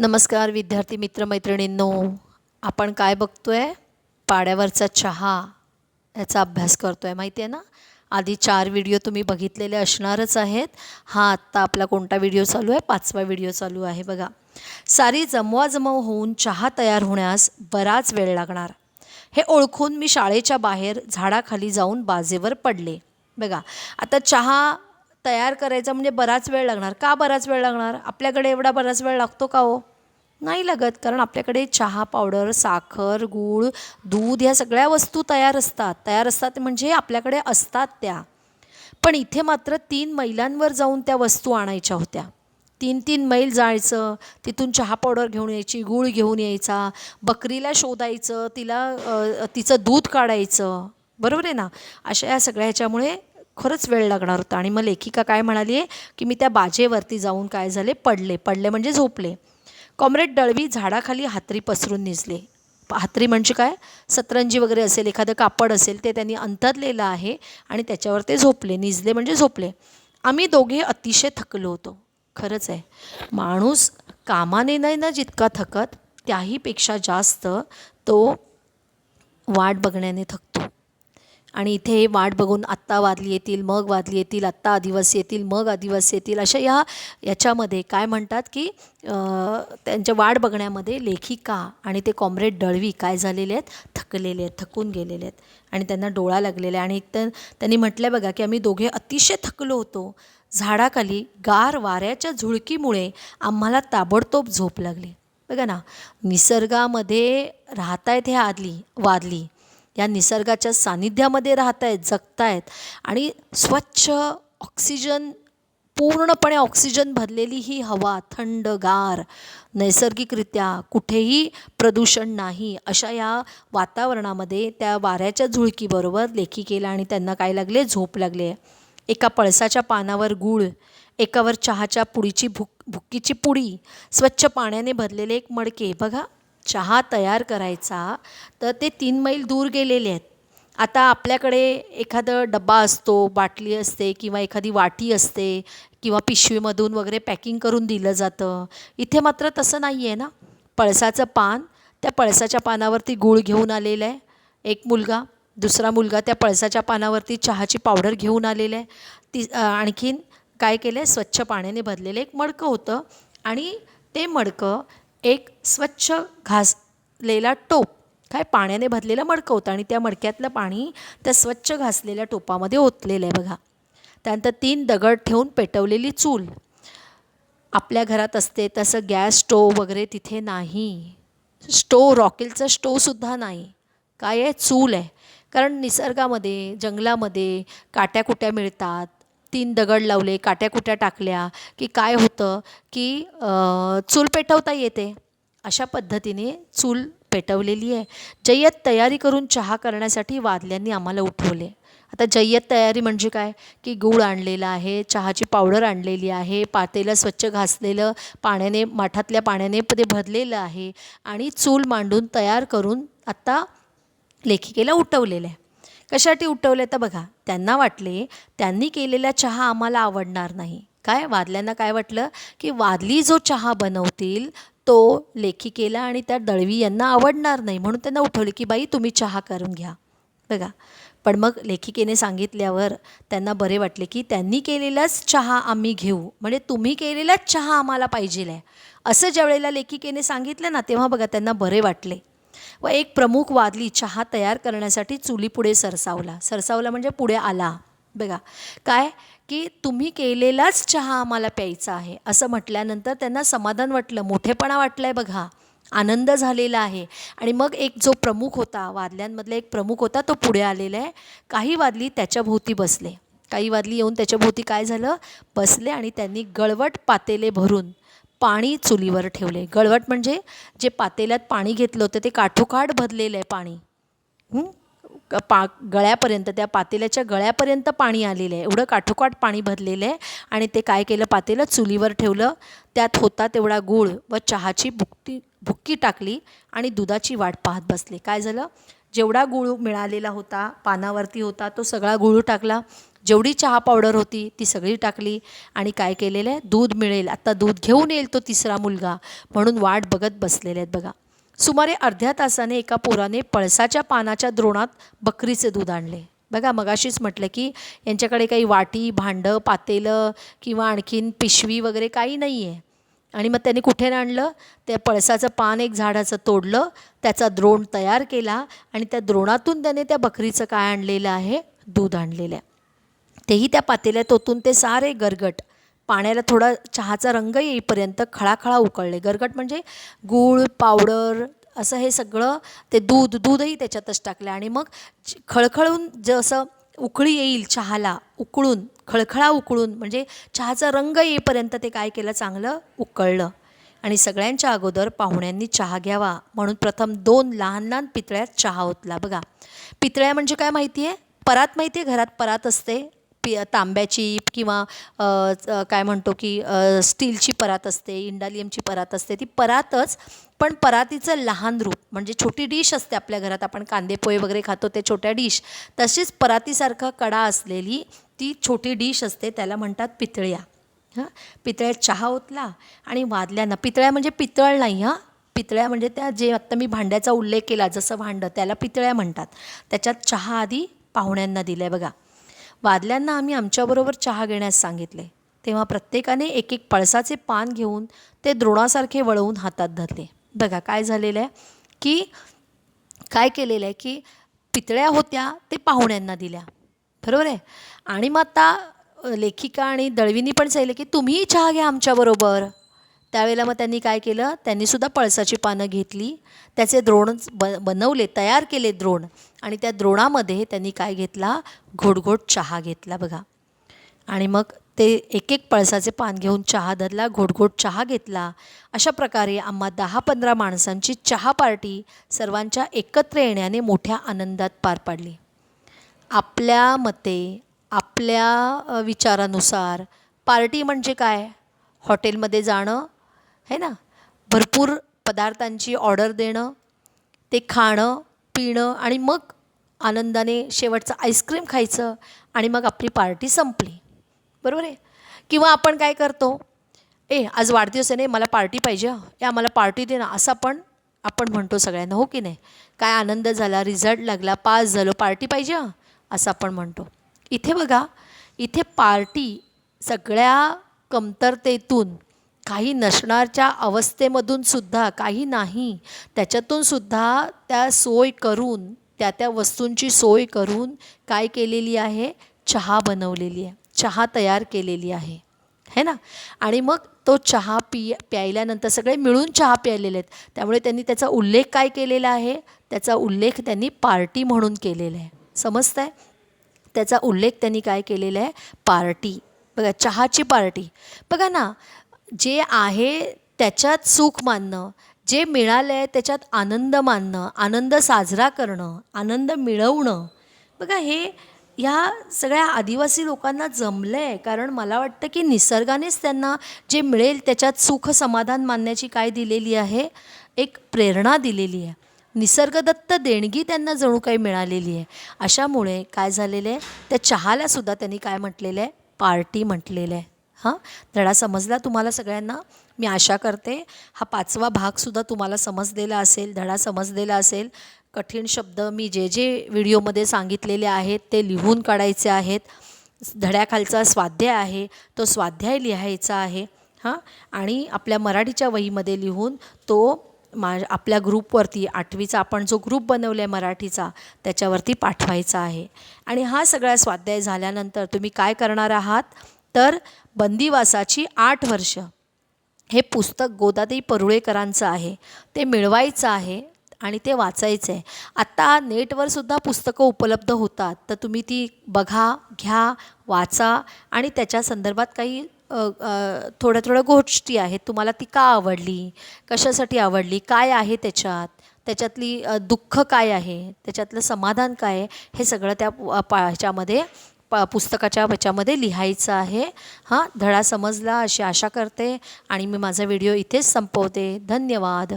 नमस्कार विद्यार्थी मित्रमैत्रिणींनो आपण काय बघतो आहे पाड्यावरचा चहा याचा अभ्यास करतो आहे माहिती आहे ना? आधी चार व्हिडिओ तुम्ही बघितलेले असणारच आहेत. हा आत्ता आपला कोणता व्हिडिओ चालू आहे? पाचवा व्हिडिओ चालू आहे बघा. सारी जमवाजमव होऊन चहा तयार होण्यास बराच वेळ लागणार. हे ओळखून मी शाळेच्या बाहेर झाडाखाली जाऊन बाजेवर पडले. बघा आता चहा तयार करायचा म्हणजे बराच वेळ लागणार. का बराच वेळ लागणार? आपल्याकडे एवढा बराच वेळ लागतो का हो? नाही लागत कारण आपल्याकडे चहा पावडर साखर गूळ दूध ह्या सगळ्या वस्तू तयार असतात. तयार असतात म्हणजे आपल्याकडे असतात त्या. पण इथे मात्र तीन मैलांवर जाऊन त्या वस्तू आणायच्या होत्या. तीन तीन मैल जायचं तिथून चहा पावडर घेऊन यायची गूळ घेऊन यायचा बकरीला शोधायचं तिला तिचं दूध काढायचं. बरोबर आहे ना? अशा या सगळ्या ह्याच्यामुळे खरंच वेळ लागणार होता. आणि मग लेखिका काय म्हणाली आहे की मी त्या बाजेवरती जाऊन काय झाले? पडले. पडले म्हणजे झोपले. कॉम्रेड दळवी झाडाखाली हातरी पसरून निजले. हातरी म्हणजे काय? सतरंजी वगैरे असेल एखादं कापड असेल ते त्यांनी अंतरलेलं आहे आणि त्याच्यावर ते झोपले. निजले म्हणजे झोपले. आम्ही दोघे अतिशय थकलो होतो. खरंच आहे. माणूस कामाने नाही ना जितका थकत त्याहीपेक्षा जास्त तो वाट बघण्याने थकतो. आणि इथे वाट बघून आत्ता वादली येतील मग वादली येतील आत्ता आदिवासी येतील मग आदिवासी येतील अशा या याच्यामध्ये काय म्हणतात की त्यांच्या वाट बघण्यामध्ये लेखिका आणि ते कॉम्रेड दळवी काय झालेले आहेत? थकलेले आहेत थकून गेलेले आहेत. आणि त्यांना डोळा लागलेला आहे. आणि एक तर त्यांनी म्हटलं बघा की आम्ही दोघे अतिशय थकलो होतो. झाडाखाली गार वाऱ्याच्या झुळकीमुळे आम्हाला ताबडतोब झोप लागली. बघा ना निसर्गामध्ये राहतायत हे आदली वादली. या निसर्गाच्या सानिध्यामध्ये राहत आहेत जगत आहेत आणि स्वच्छ ऑक्सिजन पूर्णपणे ऑक्सिजन भरलेली ही हवा थंडगार नैसर्गिकरित्या कुठेही प्रदूषण नाही अशा या वातावरणामध्ये त्या वाऱ्याच्या झुळकीबरोबर लेखिकेला आणि त्यांना काय लागले? झोप लागले. एका पळसाच्या पानावर गूळ एकावर चहाच्या पुडीची भुक भुक्कीची पुडी स्वच्छ पाण्याने भरलेले एक मडके. बघा चहा तयार करायचा तर ते तीन मैल दूर गेलेले आहेत. आता आपल्याकडे एखादं डब्बा असतो बाटली असते किंवा एखादी वाटी असते किंवा पिशवीमधून वगैरे पॅकिंग करून दिलं जातं. इथे मात्र तसं नाही आहे ना. पळसाचं पान त्या पळसाच्या पानावरती गूळ घेऊन आलेलं आहे. एक मुलगा दुसरा मुलगा त्या पळसाच्या पानावरती चहाची पावडर घेऊन आलेलं आहे. ती आणखीन काय केलं आहे स्वच्छ पाण्याने भरलेलं एक मडकं होतं आणि ते मडकं एक स्वच्छ घासलेला टोप काय पाण्याने भरलेला मडकं होतं आणि त्या मडक्यातलं पाणी त्या स्वच्छ घासलेल्या टोपामध्ये ओतलेलं आहे बघा. त्यानंतर तीन दगड ठेवून पेटवलेली चूल. आपल्या घरात असते तसं गॅस स्टोव वगैरे तिथे नाही. स्टोव रॉकेलचा स्टोवसुद्धा नाही. काय आहे? चूल आहे. कारण निसर्गामध्ये जंगलामध्ये काट्याकुट्या मिळतात. तीन दगड लावले काट्याकुट्या टाकल्या की काय होतं की चूल पेटवता येते. अशा पद्धतीने चूल पेटवलेली आहे. जय्यत तयारी करून चहा करण्यासाठी वादल्यांनी आम्हाला उठवले. आता जय्यत तयारी म्हणजे काय? की गूळ आणलेला आहे चहाची पावडर आणलेली आहे पातेलं स्वच्छ घासलेलं पाण्याने माठातल्या पाण्याने ते भरलेलं आहे आणि चूल मांडून तयार करून आत्ता लेखिकेला उठवलेलं आहे. कशासाठी उठवले तर बघा त्यांना वाटले त्यांनी केलेला चहा आम्हाला आवडणार नाही. काय? वादल्यांना काय वाटलं? की वादली जो चहा बनवतील तो लेखिकेला आणि त्या दळवी यांना आवडणार नाही म्हणून त्यांना उठवले की बाई तुम्ही चहा करून घ्या. बघा. पण मग लेखिकेने सांगितल्यावर त्यांना बरे वाटले की त्यांनी केलेलाच चहा आम्ही घेऊ. म्हणजे तुम्ही केलेलाच चहा आम्हाला पाहिजे आहे असं ज्यावेळेला लेखिकेने सांगितलं ना तेव्हा बघा त्यांना बरे वाटले. व एक प्रमुख वादली चहा तयार करण्यासाठी चुलीपुढे सरसावला. सरसावला म्हणजे पुढे आला. बघा काय? की तुम्ही केलेलाच चहा आम्हाला प्यायचा आहे. असं म्हटल्यानंतर त्यांना समाधान वाटलं. मोठेपणा वाटलं आहे बघा. आनंद झालेला आहे. आणि मग एक जो प्रमुख होता वादल्यांमधला एक प्रमुख होता तो पुढे आलेला आहे. काही वादली त्याच्याभोवती बसले. काही वादली येऊन त्याच्याभोवती काय झालं? बसले आणि त्यांनी गळवट पातेले भरून पाणी चुलीवर ठेवले. गळवट म्हणजे जे पातेल्यात पाणी घेतलं होतं ते काठोकाठ भरलेलं आहे पाणी. पा गळ्यापर्यंत त्या पातेल्याच्या गळ्यापर्यंत पाणी आलेलं आहे. एवढं काठोकाठ पाणी भरलेलं आहे आणि ते काय केलं? पातेलं चुलीवर ठेवलं. त्यात होता तेवढा गूळ व चहाची भुकटी भुक्की टाकली आणि दुधाची वाट पाहत बसले. काय झालं? जेवढा गुळ मिळालेला होता पानावरती होता तो सगळा गुळ टाकला. जेवढी चहा पावडर होती ती सगळी टाकली आणि काय केलेलं आहे? दूध मिळेल. आत्ता दूध घेऊन येईल तो तिसरा मुलगा. म्हणून वाट बघत बसलेले आहेत बघा. सुमारे अर्ध्या तासाने एका पोराने पळसाच्या पानाच्या द्रोणात बकरीचे दूध आणले. बघा मगाशीच म्हटलं की यांच्याकडे काही वाटी भांडं पातेलं किंवा आणखीन पिशवी वगैरे काही नाही आहे आणि मग त्यांनी कुठे आणलं? त्या पळसाचं पान एक झाडाचं तोडलं त्याचा द्रोण तयार केला आणि त्या द्रोणातून त्याने त्या बकरीचं काय आणलेलं आहे? दूध आणलेलं आहे. तेही त्या पातेल्यात ओतून ते सारे गरगट. पाण्याला थोडा चहाचा रंग येईपर्यंत खळाखळा उकळले. गरगट म्हणजे गूळ पावडर असं हे सगळं ते दूध दूधही त्याच्यातच टाकलं. आणि मग खळखळून जसं उकळी येईल चहाला उकळून खळखळा उकळून म्हणजे चहाचा रंग येईपर्यंत ते काय केलं? चांगलं उकळलं. आणि सगळ्यांच्या अगोदर पाहुण्यांनी चहा घ्यावा. म्हणून प्रथम दोन लहान लहान पितळ्यात चहा ओतला. बघा पितळ्या म्हणजे काय माहिती आहे परात माहिती आहे घरात? परात असते. पि तांब्याची किंवा काय म्हणतो की स्टीलची परात असते इंडालियमची परात असते ती परातच पण परातीचं लहान रूप म्हणजे छोटी डिश असते आपल्या घरात आपण कांदे पोहे वगैरे खातो ते छोट्या डिश तशीच परातीसारखा कडा असलेली ती छोटी डिश असते त्याला म्हणतात पितळ्या. हां? पितळ्यात चहा ओतला आणि वादल्यानं पितळ्या म्हणजे पितळ नाही हां? पितळ्या म्हणजे त्या जे आत्ता मी भांड्याचा उल्लेख केला जसं भांडं त्याला पितळ्या म्हणतात. त्याच्यात चहा आधी पाहुण्यांना दिलं आहे बघा. वादल्यांना आम्ही आमच्याबरोबर चहा घेण्यास सांगितले. तेव्हा प्रत्येकाने एक एक पळसाचे पान घेऊन ते द्रोणासारखे वळवून हातात धरले. बघा काय झालेलं आहे की काय केलेलं आहे की पितळ्या होत्या ते पाहुण्यांना दिल्या. बरोबर आहे? आणि मग आता लेखिका आणि दळवीनी पण सांगितलं की तुम्हीही चहा घ्या आमच्याबरोबर. त्यावेळेला मग त्यांनी काय केलं? त्यांनीसुद्धा पळसाची पानं घेतली. त्याचे द्रोण ब बनवले तयार केले द्रोण. आणि त्या द्रोणामध्ये त्यांनी काय घेतला? घोटघोट चहा घेतला बघा. आणि मग ते एक एक पळसाचे पान घेऊन चहा धरला घोटघोट चहा घेतला. अशा प्रकारे आम्हा दहा पंधरा माणसांची चहा पार्टी सर्वांच्या एकत्र येण्याने मोठ्या आनंदात पार पाडली. आपल्या मते आपल्या विचारानुसार पार्टी म्हणजे काय? हॉटेलमध्ये जाणं है ना? भरपूर पदार्थांची ऑर्डर देणं ते खाणं पिणं आणि मग आनंदाने शेवटचं आईस्क्रीम खायचं आणि मग आपली पार्टी संपली. बरोबर आहे? किंवा आपण काय करतो? ए आज वाढदिवस आहे नाही मला पार्टी पाहिजे या मला पार्टी दे ना. असं आपण आपण म्हणतो सगळ्यांना हो की नाही? काय आनंद झाला रिझल्ट लागला पास झालो पार्टी पाहिजे असं आपण म्हणतो. इथे बघा इथे पार्टी सगळ्या कमतरतेतून काही नसणारच्या अवस्थेमधून सुद्धा काही नाही त्याच्यातून सुद्धा त्या सोय करून त्या त्या वस्तूंची सोय करून काय केलेली आहे? चहा बनवलेली आहे. चहा तयार केलेली आहे. है ना? आणि मग तो चहा पि प्यायल्यानंतर सगळे मिळून चहा प्यायलेले आहेत. त्यामुळे त्यांनी त्याचा उल्लेख काय केलेला आहे? त्याचा उल्लेख त्यांनी पार्टी म्हणून केलेला आहे. समजतं आहे त्याचा उल्लेख त्यांनी काय केलेला आहे? पार्टी. बघा चहाची पार्टी. बघा ना जे आहे त्याच्यात सुख मानणं जे मिळालं आहे त्याच्यात आनंद मानणं आनंद साजरा करणं आनंद मिळवणं. बघा हे ह्या सगळ्या आदिवासी लोकांना जमलं आहे कारण मला वाटतं की निसर्गानेच त्यांना जे मिळेल त्याच्यात सुख समाधान मानण्याची काय दिलेली आहे? एक प्रेरणा दिलेली आहे. निसर्गदत्त देणगी त्यांना जणू काही मिळालेली आहे. अशामुळे काय झालेलं आहे? त्या चहाला सुद्धा त्यांनी काय म्हटलेलं आहे? पार्टी म्हटलेलं आहे. हां? धडा समजला तुम्हाला सगळ्यांना? मी आशा करते हा पाचवा भागसुद्धा तुम्हाला समजलेला असेल धडा समजलेला असेल. कठीण शब्द मी जे जे व्हिडिओमध्ये सांगितलेले आहेत ते लिहून काढायचे आहेत. धड्याखालचा स्वाध्याय आहे तो स्वाध्याय लिहायचा आहे. हां? आणि आपल्या मराठीच्या वहीमध्ये लिहून तो मा आपल्या ग्रुपवरती आठवीचा आपण जो ग्रुप बनवला आहे मराठीचा त्याच्यावरती पाठवायचा आहे. आणि हा सगळा स्वाध्याय झाल्यानंतर तुम्ही काय करणार आहात? तर बंदिवासाची आठ वर्ष. हे पुस्तक गोदादेवी परुळेकरांचं आहे. ते मिळवायचं आहे आणि ते वाचायचं आहे. आत्ता नेटवर सुद्धा पुस्तकं उपलब्ध होतात. तर तुम्ही ती बघा घ्या वाचा आणि त्याच्या संदर्भात काही थोड्या थोड्या गोष्टी आहेत. तुम्हाला ती का आवडली? कशासाठी आवडली? काय आहे त्याच्यात? त्याच्यातली दुःख काय आहे? त्याच्यातलं समाधान काय आहे? हे सगळं त्या पा ह्याच्यामध्ये प पुस्तकाच्या ह्याच्यामध्ये लिहायचं आहे. हां धडा समजला अशी आशा करते आणि मी माझा व्हिडिओ इथेच संपवते. धन्यवाद.